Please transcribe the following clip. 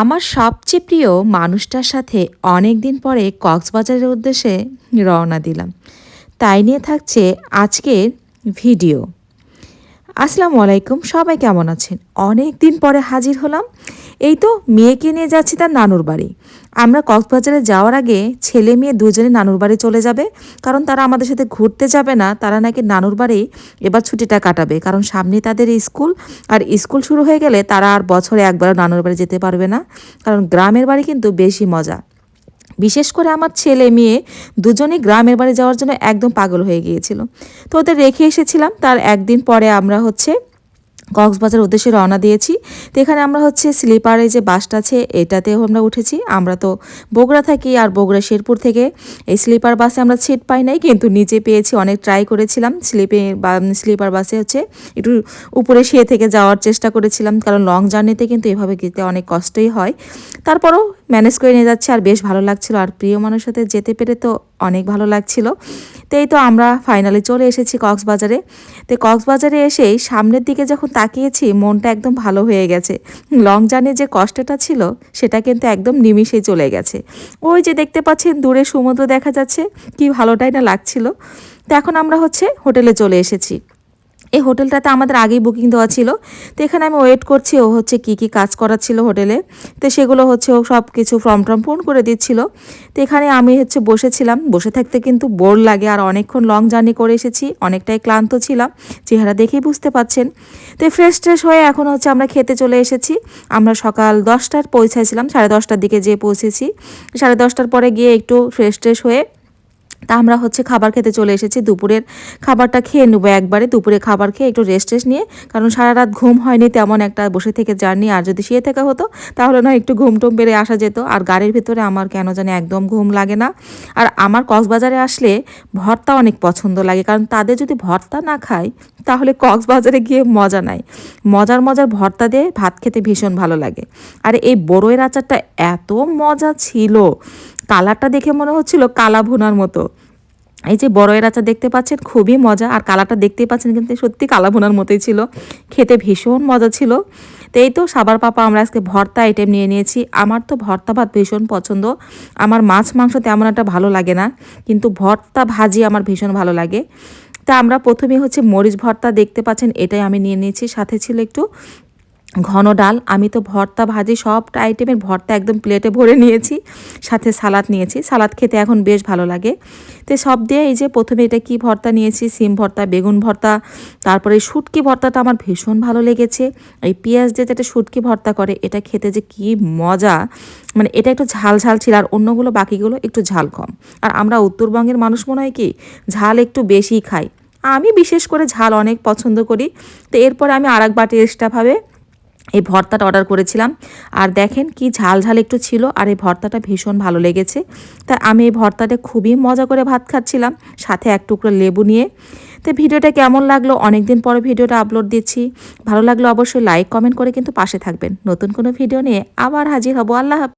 আমার সবচেয়ে প্রিয় মানুষটার সাথে অনেক দিন পরে কক্সবাজারের উদ্দেশ্যে রওনা দিলাম। তাই নিয়ে থাকছে আজকের ভিডিও। আসসালামু আলাইকুম, সবাই কেমন আছেন? অনেক দিন পরে হাজির হলাম। এই তো মেয়েকে নিয়ে যাচ্ছি তার নানুর বাড়ি। আমরা কক্সবাজারে যাওয়ার আগে ছেলে মেয়ে দুজনে নানুর বাড়ি চলে যাবে, কারণ তারা আমাদের সাথে ঘুরতে যাবে না, তারা নাকি নানুর বাড়ি এবার ছুটিটা কাটাবে, কারণ সামনে তাদের স্কুল, আর স্কুল শুরু হয়ে গেলে তারা আর বছরে একবারও নানুর বাড়ি যেতে পারবে না, কারণ গ্রামের বাড়ি কিন্তু বেশি মজা। বিশেষ করে আমার ছেলে মেয়ে দুজনেই গ্রামের বাড়ি যাওয়ার জন্য একদম পাগল হয়ে গিয়েছিল। তো ওদের রেখে এসেছিলাম, তার একদিন পরে আমরা হচ্ছে কক্সবাজার উদ্দেশ্যে রওনা দিয়েছি। তো এখানে আমরা হচ্ছে স্লিপারে যে বাসটা আছে, এটাতেও আমরা উঠেছি। আমরা তো বগুড়া থাকি আর বগুড়া শেরপুর থেকে। এই স্লিপার বাসে আমরা সিট পাই নাই, কিন্তু নিচে পেয়েছি, অনেক ট্রাই করেছিলাম। স্লিপে বা, স্লিপার বাসে হচ্ছে একটু উপরে শুয়ে থেকে যাওয়ার চেষ্টা করেছিলাম, কারণ লং জার্নিতে কিন্তু এভাবে যেতে অনেক কষ্টই হয়। তারপরও ম্যানেজ করে নিয়ে যাচ্ছে, আর বেশ ভালো লাগছিল। আর প্রিয় মানুষের সাথে যেতে পেরে তো অনেক ভালো লাগছিল। তো এই তো আমরা ফাইনালি চলে এসেছি কক্সবাজারে। তো কক্সবাজারে এসেই সামনের দিকে যখন তাকিয়েছি, মনটা একদম ভালো হয়ে গেছে। লং জার্নি যে কষ্টটা ছিল, সেটা কিন্তু একদম নিমিষেই চলে গেছে। ওই যে দেখতে পাচ্ছেন, দূরে সমুদ্র দেখা যাচ্ছে, কি ভালোটাই না লাগছিল। তো এখন আমরা হচ্ছে হোটেলে চলে এসেছি। এই হোটেলটাতে আমাদের আগেই বুকিং দেওয়া ছিল। তো এখানে আমি ওয়েট করছি, ও হচ্ছে কি কি কাজ করার ছিল হোটেলে। তো সেগুলো হচ্ছে ও সব কিছু ফর্ম টর্ম পূরণ করে দিচ্ছিল। তো এখানে আমি হচ্ছে বসেছিলাম। বসে থাকতে কিন্তু বোর লাগে আর অনেকক্ষণ লং জার্নি করে এসেছি। অনেকটাই ক্লান্ত ছিলাম। চেহারা দেখেই বুঝতে পাচ্ছেন তো ফ্রেশ ট্রেশ হয়ে এখন হচ্ছে আমরা খেতে চলে এসেছি। আমরা সকাল দশটার পৌঁছাইছিলাম সাড়ে দশটার দিকে যেয়ে পৌঁছেছি। সাড়ে দশটার পরে গিয়ে একটু ফ্রেশ ট্রেশ হয়ে তা আমরা হচ্ছে খাবার খেতে চলে এসেছি, দুপুরের খাবারটা খেয়ে নেব একবারে দুপুরে খাবার খেয়ে একটু রেস্ট টেস্ট নিয়ে, কারণ সারা রাত ঘুম হয়নি তেমন একটা বসে থেকে জার্নি, আর যদি শুয়ে থাকা হতো, তাহলে না একটু ঘুম টুম বেড়ে আসা যেত, আর গাড়ির ভিতরে আমার কেন জানি একদম ঘুম লাগে না। আর আমার কক্সবাজারে আসলে ভর্তা অনেক পছন্দ লাগে, কারণ তাদের যদি ভর্তা না খায় তাহলে কক্সবাজারে গিয়ে মজা নাই। মজার মজার ভর্তা দিয়ে ভাত খেতে ভীষণ ভালো লাগে। আর এই বড়ইয়ের আচারটা এত মজা ছিল। কালারটা দেখে মনে হচ্ছিল কালা ভুনার মতো। এই যে বড়য়ের আচার দেখতে পাচ্ছেন, খুবই মজা। আর কালারটা দেখতেই পাচ্ছেন কিন্তু সত্যি কালা ভুনার মতোই ছিল। খেতে ভীষণ মজা ছিল। তো এই তো সাবার পাপা, আমরা আজকে ভর্তা আইটেম নিয়ে নিয়েছি। আমার তো ভর্তা ভাত ভীষণ পছন্দ। আমার মাছ মাংস তেমন একটা ভালো লাগে না। কিন্তু ভর্তা ভাজি আমার ভীষণ ভালো লাগে। তা আমরা প্রথমে হচ্ছে মরিচ ভর্তা দেখতে পাচ্ছেন, এটাই আমি নিয়ে নিয়েছি, সাথে ছিল একটু ঘন ডাল, আমি তো ভর্তা ভাজি সব আইটেমের ভর্তা একদম প্লেটে ভরে নিয়েছি, সাথে সালাদ নিয়েছি, সালাদ খেতে এখন বেশ ভালো লাগে। তো সব দিয়ে এই যে প্রথমে এটা কি ভর্তা নিয়েছি, সিম ভর্তা, বেগুন ভর্তা, তারপরে শুটকি ভর্তাটা আমার ভীষণ ভালো লেগেছে, এই পেঁয়াজ দিয়ে যেটা শুটকি ভর্তা করে, এটা খেতে যে কি মজা মানে এটা একটু ঝাল ঝাল ছিল, আর অন্যগুলো বাকিগুলো একটু ঝাল কম। আর আমরা উত্তরবঙ্গের মানুষ মনে হয় কি, ঝাল একটু বেশি খাই। আমি বিশেষ করে ঝাল অনেক পছন্দ করি, তো এরপরে আমি আর এক বাটি এক্সট্রাভাবে এই ভর্তাটা অর্ডার করেছিলাম। আর দেখেন কি ঝাল ঝাল একটু ছিল আর এই ভর্তাটা ভীষণ ভালো লেগেছে। তা আমি এই ভর্তাটা খুবই মজা করে ভাত খাচ্ছিলাম, সাথে এক টুকরো লেবু নিয়ে। তো ভিডিওটা কেমন লাগল? অনেকদিন পরে ভিডিওটা আপলোড দিচ্ছি। ভালো লাগল অবশ্যই লাইক কমেন্ট করে কিন্তু পাশে থাকবেন। নতুন কোনো ভিডিও নিয়ে আবার হাজির হব। আল্লাহ।